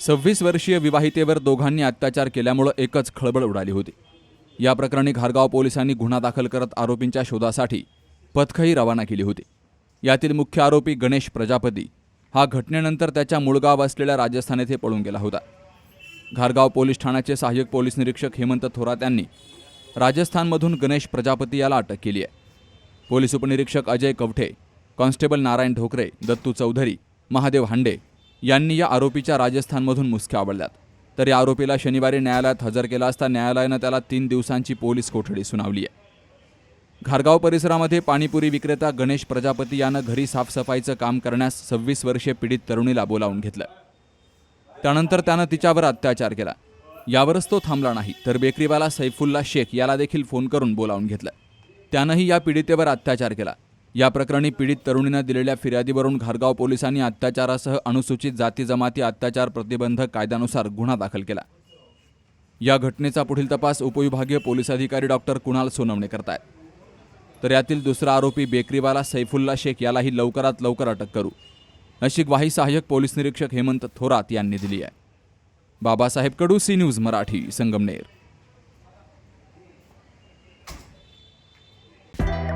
सव्वीस वर्षीय विवाहितेवर दोघांनी अत्याचार केल्यामुळं एकच खळबळ उडाली होती. या प्रकरणी घारगाव पोलिसांनी गुन्हा दाखल करत आरोपींच्या शोधासाठी पथकही रवाना केली होती. यातील मुख्य आरोपी गणेश प्रजापती हा घटनेनंतर त्याच्या मूळ गाव असलेल्या राजस्थान येथे पळून गेला होता. घारगाव पोलीस ठाण्याचे सहाय्यक पोलीस निरीक्षक हेमंत थोरात यांनी राजस्थानमधून गणेश प्रजापती याला अटक केली आहे. पोलीस उपनिरीक्षक अजय कवठे कॉन्स्टेबल नारायण ढोकरे दत्तू चौधरी महादेव हांडे यांनी या आरोपीच्या राजस्थानमधून मुसक्या आवडल्यात. तर या आरोपीला शनिवारी न्यायालयात हजर केला असता न्यायालयानं त्याला तीन दिवसांची पोलीस कोठडी सुनावली आहे. घारगाव परिसरामध्ये पाणीपुरी विक्रेता गणेश प्रजापती यानं घरी साफसफाईचं काम करण्यास सव्वीस वर्षीय पीडित तरुणीला बोलावून घेतलं. त्यानंतर त्यानं तिच्यावर अत्याचार केला. यावरच तो थांबला नाही तर बेकरीवाला सैफुल्ला शेख याला देखील फोन करून बोलावून घेतलं. त्यानंही या पीडितेवर अत्याचार केला. या प्रकरणी पीडित तरुणीनं दिलेल्या फिर्यादीवरून घारगाव पोलिसांनी अत्याचारासह अनुसूचित जाती जमाती अत्याचार प्रतिबंधक कायद्यानुसार गुन्हा दाखल केला. या घटनेचा पुढील तपास उपविभागीय पोलीस अधिकारी डॉक्टर कुणाल सोनवणे करतायत. तर यातील दुसरा आरोपी बेकरीवाला सैफुल्ला शेख यालाही लवकरात लवकर अटक करू. अशी ग्वाही सहाय्यक पोलीस निरीक्षक हेमंत थोरात यांनी दिली आहे. Babasaheb Kadu C news Marathi Sangamner.